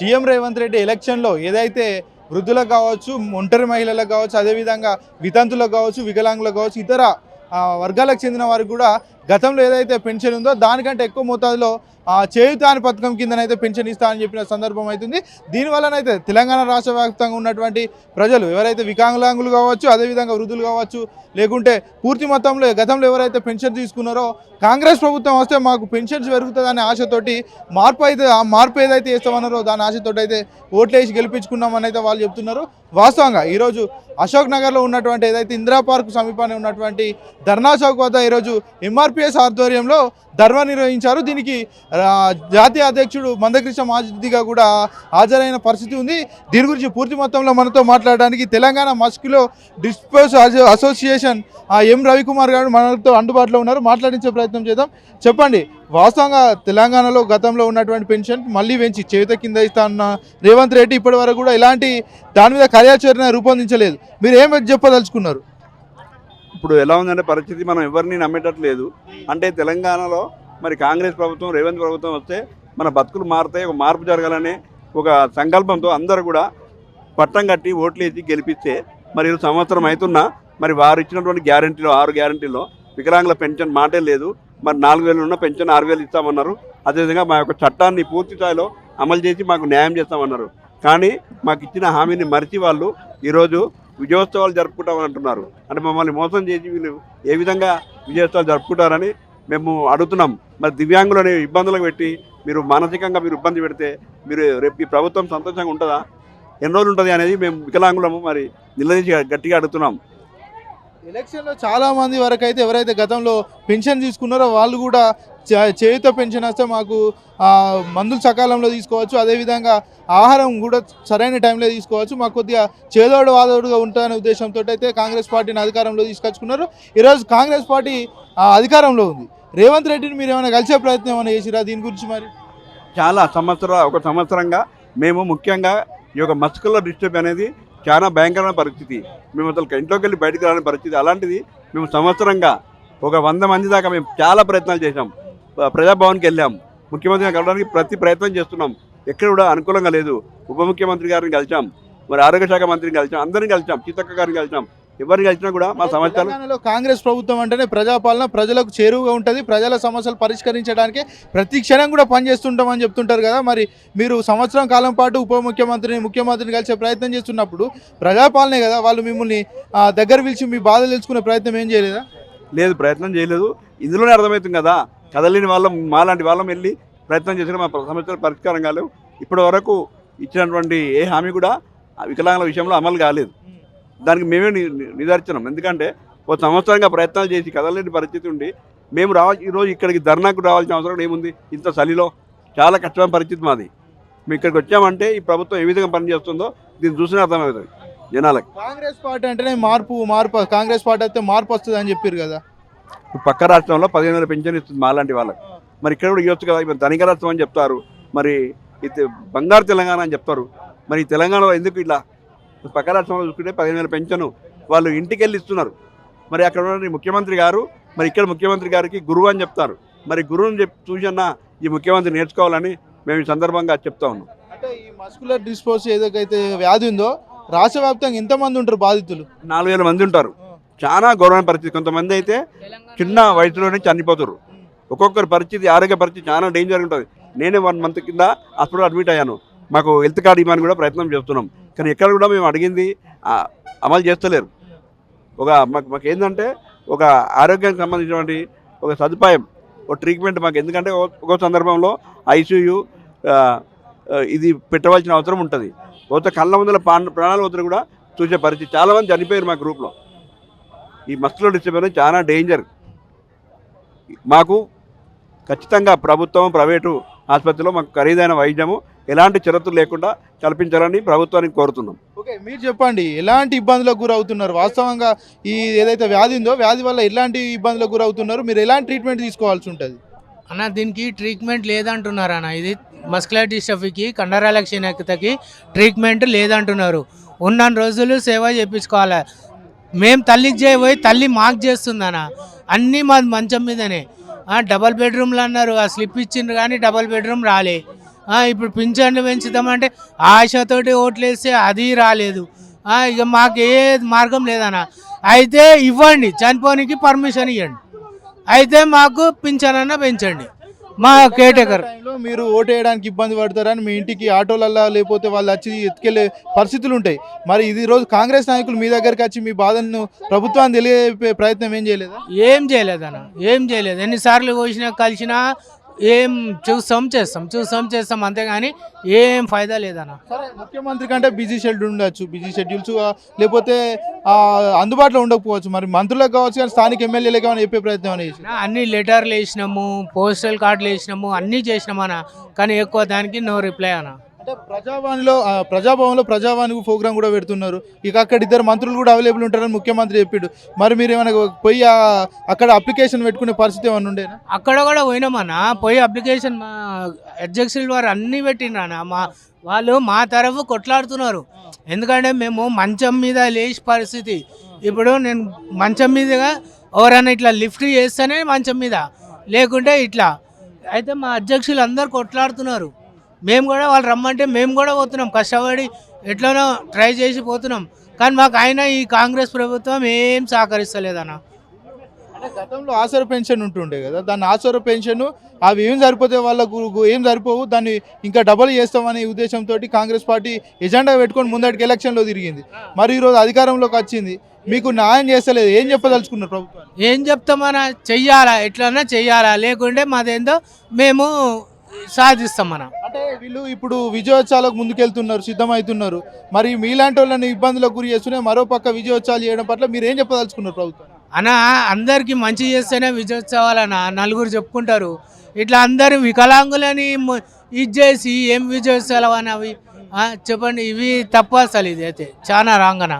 CM Revanth Reddy ఎలక్షన్లో ఏదైతే వృద్ధులకు కావచ్చు ఒంటరి మహిళలకు కావచ్చు అదేవిధంగా వితంతులకు కావచ్చు వికలాంగులకు కావచ్చు ఇతర వర్గాలకు చెందిన వారికి కూడా గతంలో ఏదైతే పెన్షన్ ఉందో దానికంటే ఎక్కువ మోతాదులో ఆ, చేయుత అని పథకం కిందనైతే పెన్షన్ ఇస్తా అని చెప్పిన సందర్భం అవుతుంది దీనివల్లనైతే తెలంగాణ రాష్ట్ర వ్యాప్తంగా ఉన్నటువంటి ప్రజలు ఎవరైతే వికాంగులాంగులు కావచ్చు అదేవిధంగా వృద్ధులు కావచ్చు లేకుంటే పూర్తి మొత్తంలో గతంలో ఎవరైతే పెన్షన్ తీసుకున్నారో కాంగ్రెస్ ప్రభుత్వం వస్తే మాకు పెన్షన్స్ పెరుగుతుందనే ఆశతోటి మార్పు అయితే ఆ మార్పు ఏదైతే చేస్తామన్నారో దాని ఆశతోటి అయితే ఓట్లేసి గెలిపించుకున్నామని అయితే వాళ్ళు చెప్తున్నారు. వాస్తవంగా ఈరోజు అశోక్ నగర్లో ఉన్నటువంటి ఏదైతే ఇందిరా పార్క్ సమీపాన్ని ఉన్నటువంటి ధర్నా చౌక్ వద్ద ఈరోజు ఆర్పిఎస్ ఆధ్వర్యంలో ధర్నా నిర్వహించారు. దీనికి జాతీయ అధ్యక్షుడు మందకృష్ణ మాజిదిగా కూడా హాజరైన పరిస్థితి ఉంది. దీని గురించి పూర్తి మొత్తంలో మనతో మాట్లాడడానికి తెలంగాణ మస్క్లో డిస్పోజ్ అసోసియేషన్ ఆ, ఎం రవికుమార్ గారు మనతో అందుబాటులో ఉన్నారు. మాట్లాడించే ప్రయత్నం చేద్దాం. చెప్పండి వాస్తవంగా తెలంగాణలో గతంలో ఉన్నటువంటి పెన్షన్ మళ్ళీ పెంచి చేత కింద ఇస్తా రేవంత్ రెడ్డి ఇప్పటి వరకు కూడా ఇలాంటి దాని మీద కార్యాచరణ రూపొందించలేదు. మీరు ఏం చెప్పదలుచుకున్నారు? ఇప్పుడు ఎలా ఉందంటే పరిస్థితి మనం ఎవరిని నమ్మేటట్లేదు. అంటే తెలంగాణలో మరి కాంగ్రెస్ ప్రభుత్వం రేవంత్ ప్రభుత్వం వస్తే మన బతుకులు మారుతాయి ఒక మార్పు జరగాలనే ఒక సంకల్పంతో అందరూ కూడా పట్టం కట్టి ఓట్లు వేసి గెలిపిస్తే మరి సంవత్సరం అవుతున్నా మరి వారు ఇచ్చినటువంటి గ్యారంటీలో ఆరు గ్యారంటీలో వికలాంగుల పెన్షన్ మాటే లేదు. మరి నాలుగు వేలు ఉన్న పెన్షన్ ఆరు వేలు ఇస్తామన్నారు. అదేవిధంగా మా యొక్క చట్టాన్ని పూర్తి స్థాయిలో అమలు చేసి మాకు న్యాయం చేస్తామన్నారు. కానీ మాకు ఇచ్చిన హామీని మరిచి వాళ్ళు ఈరోజు విజయోత్సవాలు జరుపుకుంటామని అంటున్నారు. అంటే మమ్మల్ని మోసం చేసి వీళ్ళు ఏ విధంగా విజయోత్సవాలు జరుపుకుంటారని మేము అడుగుతున్నాం. మరి దివ్యాంగులని ఇబ్బందులకు పెట్టి మీరు మానసికంగా మీరు ఇబ్బంది పెడితే మీరు రేపు ఈ ప్రభుత్వం సంతోషంగా ఉంటుందా? ఎన్ని రోజులు ఉంటుంది అనేది మేము వికలాంగులము మరి నిలదీసి గట్టిగా అడుగుతున్నాం. ఎలక్షన్లో చాలామంది వరకు అయితే ఎవరైతే గతంలో పెన్షన్ తీసుకున్నారో వాళ్ళు కూడా చే- చేయుత పెన్షన్ వస్తే మాకు మందులు సకాలంలో తీసుకోవచ్చు. అదేవిధంగా ఆహారం కూడా సరైన టైంలో తీసుకోవచ్చు. మాకు కొద్దిగా చేదోడు వాదోడుగా ఉంటాయనే ఉద్దేశంతో అయితే కాంగ్రెస్ పార్టీని అధికారంలో తీసుకొచ్చుకున్నారు. ఈరోజు కాంగ్రెస్ పార్టీ ఆ, అధికారంలో ఉంది. రేవంత్ రెడ్డిని మీరు ఏమైనా కలిసే ప్రయత్నం ఏమైనా చేసిరా? దీని గురించి మరి. చాలా సంవత్సర ఒక సంవత్సరంగా మేము ముఖ్యంగా ఈ యొక్క మస్కులర్ డిస్టర్బ్ అనేది చాలా భయంకరమైన పరిస్థితి. మేము అసలు ఇంట్లోకి వెళ్ళి బయటకు రాని పరిస్థితి. అలాంటిది మేము సంవత్సరంగా ఒక వంద మంది దాకా మేము చాలా ప్రయత్నాలు చేసాం ప్రజాభవన్కి వెళ్ళాం. ముఖ్యమంత్రిని కలవడానికి ప్రతి ప్రయత్నం చేస్తున్నాం. ఎక్కడ కూడా అనుకూలంగా లేదు. ఉప ముఖ్యమంత్రి గారిని కలిసాం. మరి ఆరోగ్య శాఖ మంత్రిని కలిసాం. అందరిని కలిసాం. సీతక్క గారిని కలిసాం. ఎవరిని కలిసినా కూడా మా సమస్యలు కాంగ్రెస్ ప్రభుత్వం అంటేనే ప్రజాపాలన ప్రజలకు చేరువుగా ఉంటుంది. ప్రజల సమస్యలు పరిష్కరించడానికి ప్రతి క్షణం కూడా పనిచేస్తుంటామని చెప్తుంటారు కదా. మరి మీరు సంవత్సరం కాలం పాటు ఉప ముఖ్యమంత్రిని ముఖ్యమంత్రిని కలిసే ప్రయత్నం చేస్తున్నప్పుడు ప్రజాపాలనే కదా వాళ్ళు మిమ్మల్ని దగ్గర పిలిచి మీ బాధలు తెలుసుకునే ప్రయత్నం ఏం చేయలేదా? లేదు ప్రయత్నం చేయలేదు. ఇందులోనే అర్థమవుతుంది కదా. కదలేని వాళ్ళం మాలాంటి వాళ్ళం వెళ్ళి ప్రయత్నం చేసిన మా సమస్యలు పరిష్కారం కాలేవు ఇప్పటి వరకు ఇచ్చినటువంటి ఏ హామీ కూడా ఆ వికలాంగుల విషయంలో అమలు కాలేదు. దానికి మేమే నిదర్శనం. ఎందుకంటే ఒక సంవత్సరంగా ప్రయత్నాలు చేసి కదలేని పరిస్థితి ఉండి మేము రావ ఈరోజు ఇక్కడికి ధర్నాకు రావాల్సిన అవసరం ఏముంది? ఇంత చలిలో చాలా కష్టమైన పరిస్థితి మాది. మేము ఇక్కడికి వచ్చామంటే ఈ ప్రభుత్వం ఏ విధంగా పనిచేస్తుందో దీన్ని చూసినా అర్థమవుతుంది జనాలకు. కాంగ్రెస్ పార్టీ అంటేనే మార్పు మార్పు కాంగ్రెస్ పార్టీ అయితే మార్పు వస్తుంది అని చెప్పారు కదా. పక్క రాష్ట్రంలో పదిహేను వేల పెన్షన్ ఇస్తుంది మాలాంటి వాళ్ళకి. మరి ఇక్కడ కూడా ఇవ్వచ్చు కదా ఇప్పుడు ధనిక రాష్ట్రం అని చెప్తారు. మరి ఇది బంగారు తెలంగాణ అని చెప్తారు. మరి తెలంగాణలో ఎందుకు ఇట్లా? పక్క రాష్ట్రంలో చూసుకుంటే పదిహేను వేల పెన్షన్ వాళ్ళు ఇంటికి వెళ్ళి ఇస్తున్నారు. మరి అక్కడ ఉన్న ముఖ్యమంత్రి గారు మరి ఇక్కడ ముఖ్యమంత్రి గారికి గురువు అని చెప్తారు. మరి గురువుని చెప్ చూసన్నా ఈ ముఖ్యమంత్రి నేర్చుకోవాలని మేము ఈ సందర్భంగా చెప్తా ఉన్నాం. అంటే ఈ మస్కులర్ డిస్పోజ్ ఏదైతే వ్యాధి ఉందో రాష్ట్ర వ్యాప్తంగా ఎంతమంది ఉంటారు బాధితులు. నాలుగు వేల మంది ఉంటారు. చాలా గౌరవమైన పరిస్థితి. కొంతమంది అయితే చిన్న వయసులోనే చనిపోతారు ఒక్కొక్కరి పరిస్థితి ఆరోగ్య పరిస్థితి చాలా డేంజర్ ఉంటుంది. నేనే వన్ మంత్ కింద హాస్పిటల్ అడ్మిట్ అయ్యాను. మాకు హెల్త్ కార్డు ఇవ్వని కూడా ప్రయత్నం చేస్తున్నాం. కానీ ఎక్కడ కూడా మేము అడిగింది అమలు చేస్తలేరు. ఒక మాకు మాకు ఏంటంటే ఒక ఆరోగ్యానికి సంబంధించినటువంటి ఒక సదుపాయం ఒక ట్రీట్మెంట్ మాకు. ఎందుకంటే ఒక- సందర్భంలో ఐసీయూ ఇది పెట్టవలసిన అవసరం ఉంటుంది. పోతే కళ్ళ ప్రాణ- ప్రాణాలు వద్దరు కూడా చూసే పరిస్థితి. చాలామంది చనిపోయారు మా గ్రూప్లో ఈ మస్కులో డిస్టర్బెన్స్ చాలా డేంజర్ మాకు ఖచ్చితంగా ప్రభుత్వం ప్రైవేటు ఆసుపత్రిలో మాకు ఖరీదైన వైద్యము ఎలాంటి షరతులు లేకుండా కల్పించాలని ప్రభుత్వానికి కోరుతున్నాం. ఓకే మీరు చెప్పండి ఎలాంటి ఇబ్బందులకు గురవుతున్నారు? వాస్తవంగా ఈ ఏదైతే వ్యాధి ఉందో వ్యాధి వల్ల ఎలాంటి ఇబ్బందులకు గురవుతున్నారు? మీరు ఎలాంటి ట్రీట్మెంట్ తీసుకోవాల్సి ఉంటుంది? అన్న దీనికి ట్రీట్మెంట్ లేదంటున్నారు అన్న. ఇది మస్కులర్ డిస్టఫీకి కండరాల క్షీణతకి ట్రీట్మెంట్ లేదంటున్నారు. ఉన్న రోజులు సేవ చేయించుకోవాలి మేము తల్లికి చేయబోయి తల్లి మాకు చేస్తుందన్న. అన్నీ మాది మంచం మీదనే. డబల్ బెడ్రూమ్లు అన్నారు ఆ స్లిప్ ఇచ్చిండ్రు కానీ డబల్ బెడ్రూమ్ రాలే. ఇప్పుడు పింఛన్లు పెంచుతామంటే ఆశతోటి ఓట్లేస్తే అది రాలేదు. ఇక మాకు ఏ మార్గం లేదన్న. అయితే ఇవ్వండి చనిపోనికి పర్మిషన్ ఇవ్వండి అయితే మాకు పింఛన్ అన్న పెంచండి. మా కేటకర్ మీరు ఓటు వేయడానికి ఇబ్బంది పడతారని మీ ఇంటికి ఆటోలల్లో లేకపోతే వాళ్ళు వచ్చి ఎత్తుకెళ్ళే పరిస్థితులు ఉంటాయి. మరి ఇది రోజు కాంగ్రెస్ నాయకులు మీ దగ్గరికి వచ్చి మీ బాధలను ప్రభుత్వాన్ని తెలియజెప్పే ప్రయత్నం ఏం చేయలేదా? ఏం చేయలేదన్న ఏం చేయలేదు. ఎన్నిసార్లు కోసినా కలిసినా ఏం చూస్తాం చేస్తాం. చూస్తాం చేస్తాం అంతేగాని ఏం ఫైదా లేదన్న. సరే ముఖ్యమంత్రి కంటే బిజీ షెడ్యూల్ ఉండొచ్చు బిజీ షెడ్యూల్స్ లేకపోతే అందుబాటులో ఉండకపోవచ్చు. మరి మంత్రులకు కావచ్చు కానీ స్థానిక ఎమ్మెల్యేలకు ఏమైనా చెప్పే ప్రయత్నం అనేది అన్ని లెటర్లు వేసినాము పోస్టల్ కార్డులు వేసినాము అన్నీ చేసినాము అన్న కానీ ఎక్కువ దానికి నో రిప్లై అన్న. అంటే ప్రజావాణిలో ప్రజాభవన్లో ప్రజావాణి ప్రోగ్రామ్ కూడా పెడుతున్నారు. ఇక అక్కడ ఇద్దరు మంత్రులు కూడా అవైలబుల్ ఉంటారని ముఖ్యమంత్రి చెప్పాడు. మరి మీరు ఏమైనా పోయి అక్కడ అప్లికేషన్ పెట్టుకునే పరిస్థితి ఏమైనా ఉండేనా? అక్కడ కూడా పోయినామన్న. పోయి అప్లికేషన్ మా అధ్యక్షుల వారు అన్నీ పెట్టినా మా వాళ్ళు మా తరఫు కొట్లాడుతున్నారు. ఎందుకంటే మేము మంచం మీద లేచి పరిస్థితి. ఇప్పుడు నేను మంచం మీదగా ఎవరైనా ఇట్లా లిఫ్ట్ చేస్తేనే మంచం మీద. లేకుంటే ఇట్లా. అయితే మా అధ్యక్షులు అందరు కొట్లాడుతున్నారు. మేము కూడా వాళ్ళు రమ్మంటే మేము కూడా పోతున్నాం. కష్టపడి ఎట్లనో ట్రై చేసి పోతున్నాం. కానీ మాకు ఆయన ఈ కాంగ్రెస్ ప్రభుత్వం ఏం సహకరిస్తలేదన్న. అంటే గతంలో ఆసర పెన్షన్ ఉంటుండే కదా దాన్ని ఆసర పెన్షన్ అవి ఏం సరిపోతే వాళ్ళకు ఏం సరిపోవు దాన్ని ఇంకా డబల్ చేస్తామనే ఉద్దేశంతో కాంగ్రెస్ పార్టీ ఎజెండా పెట్టుకొని ముందటికి ఎలక్షన్లో తిరిగింది. మరి ఈరోజు అధికారంలోకి వచ్చింది. మీకు న్యాయం చేస్తలేదు. ఏం చెప్పదలుచుకున్నారు ప్రభుత్వాన్ని? ఏం చెప్తామన్నా చెయ్యాలా? ఎట్లన్నా చెయ్యాలా? లేకుంటే మాదేందో మేము సాధిస్తామన్నా అంటే వీళ్ళు ఇప్పుడు విజయోత్సవాలకు ముందుకెళ్తున్నారు సిద్ధమవుతున్నారు. మరి మీలాంటి వాళ్ళని ఇబ్బందులకు గురి చేస్తూనే మరో పక్క విజయోత్సవాలు చేయడం పట్ల మీరు ఏం చెప్పదలుచుకున్నారు ప్రభుత్వం? అన్న అందరికి మంచి చేస్తేనే విజయోత్సవాలన్న నలుగురు చెప్పుకుంటారు. ఇట్లా అందరు వికలాంగులని ఇది చేసి ఏం విజయోత్సవాలు అని అవి చెప్పండి. ఇవి తప్పు అసలు ఇది అయితే. చాలా రాంగ్ అన్న.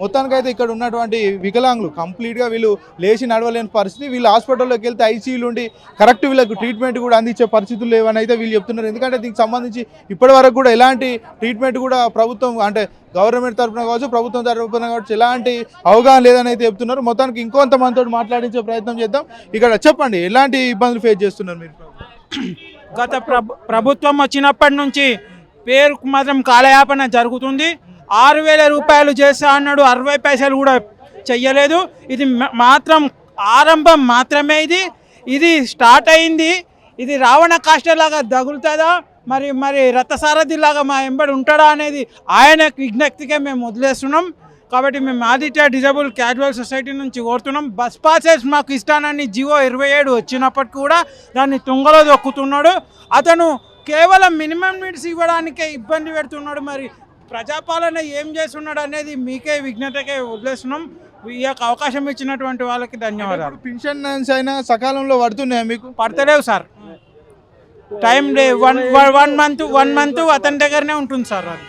మొత్తానికైతే ఇక్కడ ఉన్నటువంటి వికలాంగులు కంప్లీట్గా వీళ్ళు లేచి నడవలేని పరిస్థితి. వీళ్ళు హాస్పిటల్లోకి వెళ్తే ఐసీయూలు ఉండి కరెక్ట్ వీళ్ళకు ట్రీట్మెంట్ కూడా అందించే పరిస్థితులు లేవని అయితే వీళ్ళు చెప్తున్నారు. ఎందుకంటే దీనికి సంబంధించి ఇప్పటి వరకు కూడా ఎలాంటి ట్రీట్మెంట్ కూడా ప్రభుత్వం అంటే గవర్నమెంట్ తరఫున కావచ్చు ప్రభుత్వం తరఫున కావచ్చు ఎలాంటి అవగాహన లేదని అయితే చెప్తున్నారు. మొత్తానికి ఇంకొంతమందితో మాట్లాడించే ప్రయత్నం చేద్దాం. ఇక్కడ చెప్పండి ఎలాంటి ఇబ్బందులు ఫేస్ చేస్తున్నారు మీరు? గత ప్రభుత్వం వచ్చినప్పటి నుంచి పేరుకు మాత్రం కాలయాపన జరుగుతుంది. ఆరు వేల రూపాయలు చేస్తా అన్నాడు. అరవై పైసలు కూడా చెయ్యలేదు. ఇది మాత్రం ఆరంభం మాత్రమే ఇది. ఇది స్టార్ట్ అయింది. ఇది రావణ కాష్టలాగా తగులుతుందా? మరి మరి రథసారథిలాగా మా ఎంబడి ఉంటాడా అనేది ఆయన విజ్ఞప్తికే మేము వదిలేస్తున్నాం. కాబట్టి మేము ఆదిత్య డిజబుల్ క్యాజువల్ సొసైటీ నుంచి కోరుతున్నాం. బస్ పాసెస్ మాకు ఇస్తానని జివో ఇరవై ఏడు వచ్చినప్పటికి కూడా దాన్ని తుంగలో దొక్కుతున్నాడు. అతను కేవలం మినిమం నీడ్స్ ఇవ్వడానికే ఇబ్బంది పెడుతున్నాడు. మరి ప్రజాపాలన ఏం చేస్తున్నాడు అనేది మీకే విజ్ఞతకే వదిలేస్తున్నాం. ఈ యొక్క అవకాశం ఇచ్చినటువంటి వాళ్ళకి ధన్యవాదాలు. పెన్షన్స్ అయినా సకాలంలో పడుతున్నాయా మీకు? పడతలేవు sir. Time day one one month one month అతని దగ్గరనే ఉంటుంది సార్ అది.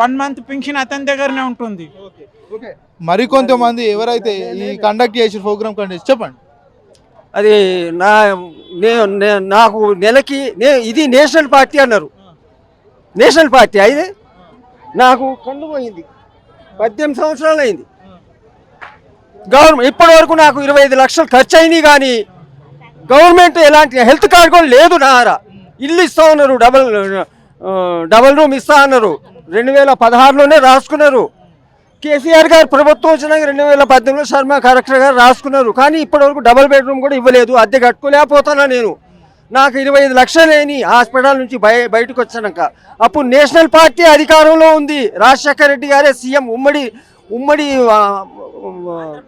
వన్ మంత్ పెన్షన్ అతని దగ్గరనే ఉంటుంది. మరికొంతమంది ఎవరైతే ఈ కండక్ట్ చేసి ప్రోగ్రామ్ కండక్ట్ చెప్పండి అది నా నే- నే- నాకు నెలకి నే ఇది నేషనల్ పార్టీ అన్నారు. నేషనల్ పార్టీ అయితే నాకు కళ్ళు పోయింది. పద్దెనిమిది సంవత్సరాలు అయింది. గవర్నమెంట్ ఇప్పటి వరకు నాకు ఇరవై ఐదు లక్షలు ఖర్చు అయినాయి కానీ గవర్నమెంట్ ఎలాంటి హెల్త్ కార్డు కూడా లేదు నారా ఇల్లు ఇస్తా ఉన్నారు డబల్ డబల్ రూమ్ ఇస్తా అన్నారు. రెండు వేల పదహారులోనే రాసుకున్నారు. కేసీఆర్ గారు ప్రభుత్వం వచ్చినాక రెండు వేల పద్దెనిమిదిలో శర్మ కలెక్టర్ గారు రాసుకున్నారు. కానీ ఇప్పటివరకు డబల్ బెడ్రూమ్ కూడా ఇవ్వలేదు. అద్దె కట్టుకోలేకపోతానా నేను. నాకు ఇరవై ఐదు లక్షలేని హాస్పిటల్ నుంచి బయ బయటకు వచ్చాక అప్పుడు నేషనల్ పార్టీ అధికారంలో ఉంది. రాజశేఖర రెడ్డి గారే సీఎం ఉమ్మడి ఉమ్మడి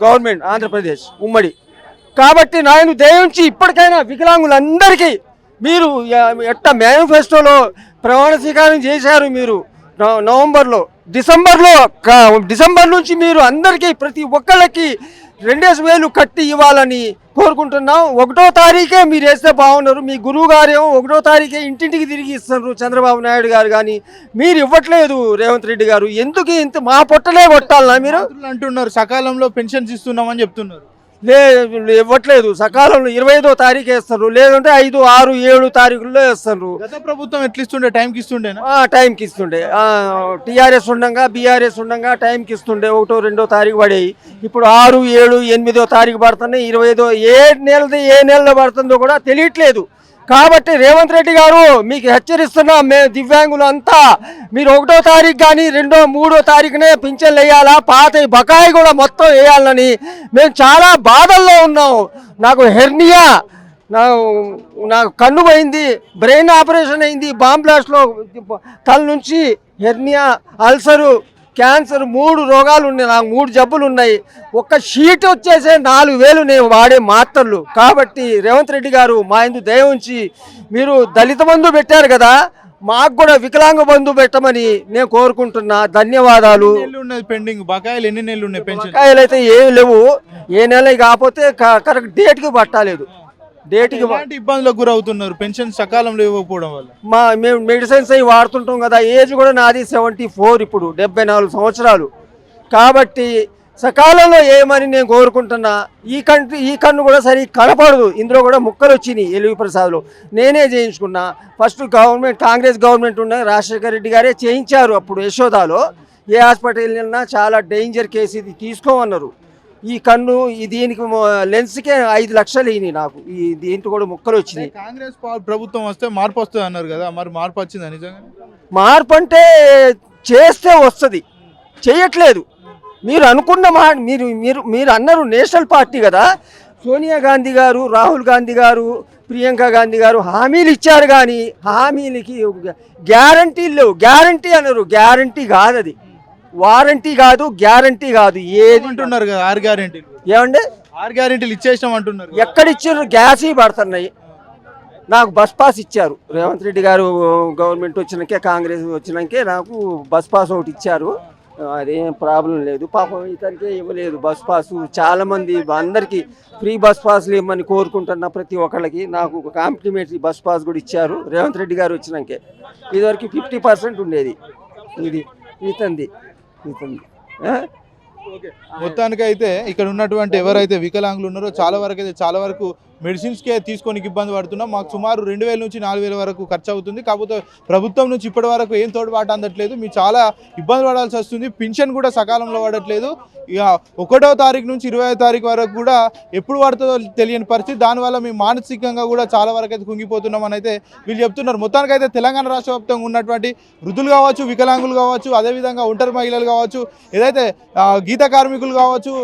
గవర్నమెంట్ ఆంధ్రప్రదేశ్ ఉమ్మడి. కాబట్టి నాయన దయించి ఇప్పటికైనా వికలాంగులందరికీ మీరు ఎట్ట మేనిఫెస్టోలో ప్రమాణ స్వీకారం చేశారు మీరు? నవంబర్లో డిసెంబర్లో డిసెంబర్ నుంచి మీరు అందరికీ ప్రతి ఒక్కళ్ళకి రెండేసి వేలు కట్టి ఇవ్వాలని కోరుకుంటున్నాం. ఒకటో తారీఖే మీరు వేస్తే బాగున్నారు. మీ గురువు గారేమో ఒకటో తారీఖే ఇంటింటికి తిరిగి ఇస్తున్నారు చంద్రబాబు నాయుడు గారు కానీ. మీరు ఇవ్వట్లేదు రేవంత్ రెడ్డి గారు. ఎందుకు ఇంత మా పొట్టలే కొట్టాలనా మీరు? అంటున్నారు సకాలంలో పెన్షన్స్ ఇస్తున్నామని చెప్తున్నారు. లే ఇవ్వట్లేదు. సకాలంలో ఇరవై ఐదో తారీఖు వేస్తారు లేదంటే ఐదు ఆరు ఏడు తారీఖుల్లో వేస్తారు గత ప్రభుత్వం ఎట్లా ఇస్తుండే? టైంకి ఇస్తుండేనా? ఆ, టైంకి ఇస్తుండే. టీఆర్ఎస్ ఉండగా బీఆర్ఎస్ ఉండగా టైంకి ఇస్తుండే. ఒకటో రెండో తారీఖు పడేవి ఇప్పుడు ఆరు ఏడు ఎనిమిదో తారీఖు పడుతున్నాయి. ఇరవై ఐదో ఏ నెలది ఏ నెలలో పడుతుందో కూడా తెలియట్లేదు. కాబట్టి రేవంత్ రెడ్డి గారు మీకు హెచ్చరిస్తున్నాం మేము దివ్యాంగులు అంతా మీరు ఒకటో తారీఖు కానీ రెండో మూడో తారీఖునే పింఛన్లు వేయాలా? పాత బకాయి కూడా మొత్తం వేయాలని మేము చాలా బాధల్లో ఉన్నాం. నాకు హెర్నియా నా నాకు కన్ను పోయింది బ్రెయిన్ ఆపరేషన్ అయింది బాంబ్లాస్ట్లో తల నుంచి హెర్నియా అల్సరు క్యాన్సర్ మూడు రోగాలు ఉన్నాయి నాకు మూడు జబ్బులు ఉన్నాయి ఒక్క షీట్ వచ్చేసే నాలుగు వేలు నేను వాడే మాత్రలు. కాబట్టి రేవంత్ రెడ్డి గారు మా ఇందు దయ ఉంచి మీరు దళిత బంధు పెట్టారు కదా మాకు కూడా వికలాంగ బంధు పెట్టమని నేను కోరుకుంటున్నా. ధన్యవాదాలు. పెండింగ్? బకాయిలు ఎన్ని నెలలు ఉన్నాయి బకాయిలు అయితే ఏం లేవు. ఏ నెల కాకపోతే కరెక్ట్ డేట్కి పట్టాలేదు. డేట్కి ఎలాంటి ఇబ్బందులకు గురవుతున్నారు? పెన్షన్ సకాలంలో ఇవ్వకపోవడం వల్ల. మా మేము మెడిసిన్స్ అవి వాడుతుంటాం కదా ఏజ్ కూడా నాది సెవెంటీ ఫోర్ ఇప్పుడు డెబ్బై నాలుగు సంవత్సరాలు. కాబట్టి సకాలంలో ఏమని నేను కోరుకుంటున్నా ఈ కంటి ఈ కన్ను కూడా సరి కనపడదు. ఇందులో కూడా ముక్కలు వచ్చినాయి ఎలివి ప్రసాద్లో. నేనే చేయించుకున్నా. ఫస్ట్ గవర్నమెంట్ కాంగ్రెస్ గవర్నమెంట్ ఉన్న రాజశేఖర రెడ్డి గారే చేయించారు అప్పుడు యశోదాలో. ఏ హాస్పిటల్ వెళ్ళినా చాలా డేంజర్ కేసు ఇది తీసుకోమన్నారు. ఈ కన్ను ఈ దీనికి లెన్స్కే ఐదు లక్షలు అయినాయి నాకు. ఈ దీంట్లో కూడా ముక్కలు వచ్చినాయి. కాంగ్రెస్ ప్రభుత్వం వస్తే మార్పు వస్తుంది అన్నారు కదా మరి మార్పు వచ్చిందా నిజంగా? మార్పు అంటే చేస్తే వస్తుంది. చేయట్లేదు. మీరు అనుకున్న మా మీరు మీరు మీరు అన్నారు నేషనల్ పార్టీ కదా. సోనియా గాంధీ గారు రాహుల్ గాంధీ గారు ప్రియాంక గాంధీ గారు హామీలు ఇచ్చారు కానీ హామీలకి గ్యారంటీలు లేవు. గ్యారంటీ అన్నారు. గ్యారంటీ కాదు అది వారంటీ కాదు గ్యారంటీ కాదు ఏది అంటున్నారు కదా ఆరు గ్యారెంటీలు ఏమండి? ఆరు గ్యారెంటీలు ఇచ్చేసినాం అంటున్నారు కదా. ఎక్కడిచ్చారు గ్యాస్ పడుతున్నాయి. నాకు బస్ పాస్ ఇచ్చారు. రేవంత్ రెడ్డి గారు గవర్నమెంట్ వచ్చినాకే కాంగ్రెస్ వచ్చినాకే నాకు బస్ పాస్ ఒకటి ఇచ్చారు. అదేం ప్రాబ్లం లేదు. పాపం ఇతనికే ఇవ్వలేదు బస్ పాస్. చాలా మంది అందరికీ ఫ్రీ బస్ పాస్లు ఇవ్వమని కోరుకుంటున్న ప్రతి ఒక్కళ్ళకి నాకు ఒక కాంప్లిమెంటరీ బస్ పాస్ కూడా ఇచ్చారు. రేవంత్ రెడ్డి గారు వచ్చినాకే. ఇదివరకు ఫిఫ్టీ పర్సెంట్ ఉండేది. ఇది ఇతంది ఇతంది మొత్తానికి అయితే ఇక్కడ ఉన్నటువంటి ఎవరైతే వికలాంగులు ఉన్నారో చాలా వరకు అయితే చాలా వరకు మెడిసిన్స్కే తీసుకోనికి ఇబ్బంది పడుతున్నాం. మాకు సుమారు రెండు వేల నుంచి నాలుగు వేల వరకు ఖర్చు అవుతుంది. కాకపోతే ప్రభుత్వం నుంచి ఇప్పటి వరకు ఏం తోడుబాటు అందట్లేదు. మీరు చాలా ఇబ్బంది పడాల్సి వస్తుంది. పింఛన్ కూడా సకాలంలో పడట్లేదు. ఇక ఒకటో తారీఖు నుంచి ఇరవై తారీఖు వరకు కూడా ఎప్పుడు పడుతుందో తెలియని పరిస్థితి. దానివల్ల మేము మానసికంగా కూడా చాలా వరకు అయితే కుంగిపోతున్నామని అయితే వీళ్ళు చెప్తున్నారు. మొత్తానికి అయితే తెలంగాణ రాష్ట్ర వ్యాప్తంగా ఉన్నటువంటి వృద్ధులు కావచ్చు వికలాంగులు కావచ్చు అదేవిధంగా ఒంటరి మహిళలు కావచ్చు ఏదైతే గీత కార్మికులు కావచ్చు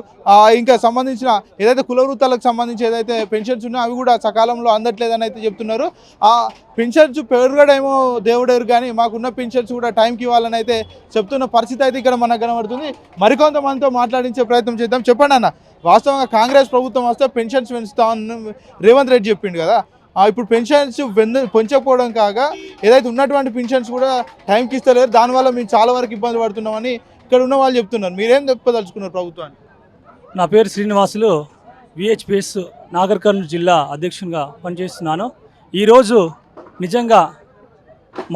ఇంకా సంబంధించిన ఏదైతే కుల వృత్తాలకు సంబంధించి ఏదైతే పెన్షన్స్ అవి కూడా సకాలంలో అందట్లేదని అయితే చెప్తున్నారు. ఆ పెన్షన్స్ పెరుగడేమో దేవుడేరు కానీ మాకున్న పెన్షన్స్ కూడా టైంకి ఇవ్వాలని అయితే చెప్తున్న పరిస్థితి అయితే ఇక్కడ మనకు కనబడుతుంది. మరికొంతమందితో మాట్లాడించే ప్రయత్నం చేద్దాం. చెప్పండి అన్న వాస్తవంగా కాంగ్రెస్ ప్రభుత్వం వస్తే పెన్షన్స్ పెంచుతామని రేవంత్ రెడ్డి చెప్పిండు కదా. ఇప్పుడు పెన్షన్స్ వెంద- పెంచకపోవడం కాగా ఏదైతే ఉన్నటువంటి పెన్షన్స్ కూడా టైంకి ఇస్తలేరు దానివల్ల మేము చాలా వరకు ఇబ్బంది పడుతున్నామని ఇక్కడ ఉన్న వాళ్ళు చెప్తున్నారు. మీరేం చెప్పదలుచుకున్నారు ప్రభుత్వాన్ని? నా పేరు శ్రీనివాసులు. విహెచ్పిఎస్ నాగర్ కర్నూలు జిల్లా అధ్యక్షునిగా పనిచేస్తున్నాను. ఈరోజు నిజంగా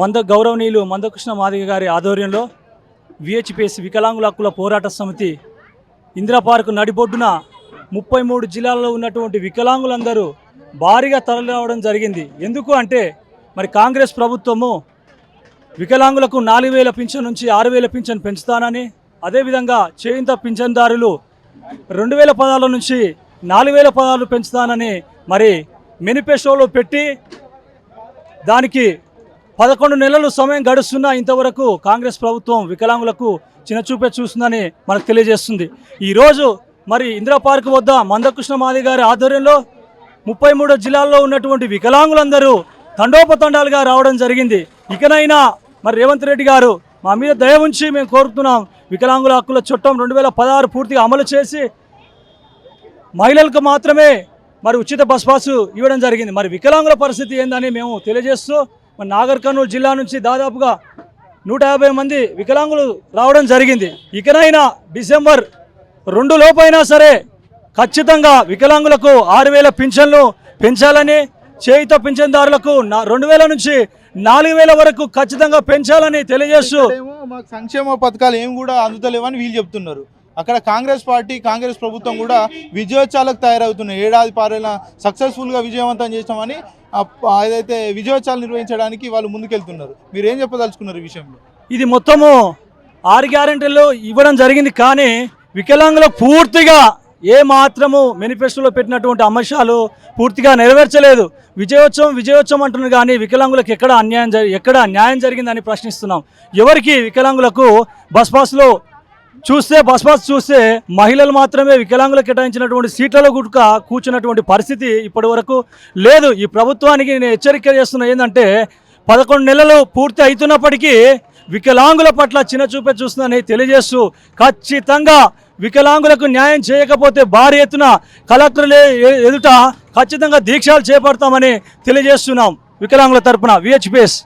మంద గౌరవనీయులు మందకృష్ణ మాదిగ గారి ఆధ్వర్యంలో విహెచ్పిఎస్ వికలాంగుల హక్కుల పోరాట సమితి ఇందిరా పార్కు నడిబొడ్డున ముప్పై మూడు జిల్లాల్లో ఉన్నటువంటి వికలాంగులందరూ భారీగా తరలిరావడం జరిగింది. ఎందుకు అంటే మరి కాంగ్రెస్ ప్రభుత్వము వికలాంగులకు నాలుగు వేల పింఛన్ నుంచి ఆరు వేల పింఛన్ పెంచుతానని అదేవిధంగా చేయింత పింఛన్దారులు రెండు వేల పదాల నుంచి నాలుగు వేల పదాలు పెంచుతానని మరి మేనిఫెస్టోలో పెట్టి దానికి పదకొండు నెలలు సమయం గడుస్తున్నా ఇంతవరకు కాంగ్రెస్ ప్రభుత్వం వికలాంగులకు చిన్నచూపే చూస్తుందని మనకు తెలియజేస్తుంది. ఈరోజు మరి ఇందిరా పార్క్ వద్ద మందకృష్ణ మాది గారి ఆధ్వర్యంలో ముప్పై మూడో జిల్లాల్లో ఉన్నటువంటి వికలాంగులందరూ తండోపతండాలుగా రావడం జరిగింది. ఇకనైనా మరి రేవంత్ రెడ్డి గారు మా మీద దయ ఉంచి మేము కోరుతున్నాం వికలాంగుల హక్కుల చట్టం రెండు వేల పదహారు పూర్తిగా అమలు చేసి మహిళలకు మాత్రమే మరి ఉచిత బస్ పాసు ఇవ్వడం జరిగింది. మరి వికలాంగుల పరిస్థితి ఏందని మేము తెలియజేస్తూ మరి నాగర్ కర్నూలు జిల్లా నుంచి దాదాపుగా నూట యాభై మంది వికలాంగులు రావడం జరిగింది. ఇకనైనా డిసెంబర్ రెండు లోపైనా సరే ఖచ్చితంగా వికలాంగులకు ఆరు వేల పింఛన్లు పెంచాలని చేయిత పింఛన్దారులకు నా రెండు వేల నుంచి నాలుగు వేల వరకు ఖచ్చితంగా పెంచాలని తెలియజేస్తూ సంక్షేమ పథకాలు ఏం కూడా అందుతలేవని వీళ్ళు చెప్తున్నారు. అక్కడ కాంగ్రెస్ పార్టీ కాంగ్రెస్ ప్రభుత్వం కూడా విజయోత్సవాలకు తయారవుతున్నాయి. ఏడాది పారైన సక్సెస్ఫుల్గా విజయవంతం చేస్తామని ఏదైతే విజయోత్సవాలు నిర్వహించడానికి వాళ్ళు ముందుకెళ్తున్నారు. మీరు ఏం చెప్పదలుచుకున్నారు ఈ విషయంలో? ఇది మొత్తము ఆరు గ్యారెంటీలు ఇవ్వడం జరిగింది కానీ వికలాంగులకు పూర్తిగా ఏ మాత్రము మేనిఫెస్టోలో పెట్టినటువంటి అంశాలు పూర్తిగా నెరవేర్చలేదు. విజయోత్సవం విజయోత్సవం అంటున్నారు కానీ వికలాంగులకు ఎక్కడ అన్యాయం జరి ఎక్కడ న్యాయం జరిగిందని ప్రశ్నిస్తున్నాం. ఎవరికి వికలాంగులకు బస్ పాస్లో చూస్తే బస్పాస్ చూస్తే మహిళలు మాత్రమే వికలాంగులకు కేటాయించినటువంటి సీట్లలో గుట్క కూర్చున్నటువంటి పరిస్థితి ఇప్పటి వరకు లేదు. ఈ ప్రభుత్వానికి నేను హెచ్చరిక చేస్తున్న ఏంటంటే పదకొండు నెలలు పూర్తి అవుతున్నప్పటికీ వికలాంగుల పట్ల చిన్న చూపే చూస్తుందని తెలియజేస్తూ ఖచ్చితంగా వికలాంగులకు న్యాయం చేయకపోతే భారీ ఎత్తున కలెక్టర్లే ఎదుట ఖచ్చితంగా దీక్షలు చేపడతామని తెలియజేస్తున్నాం వికలాంగుల తరపున. విహెచ్పిఎస్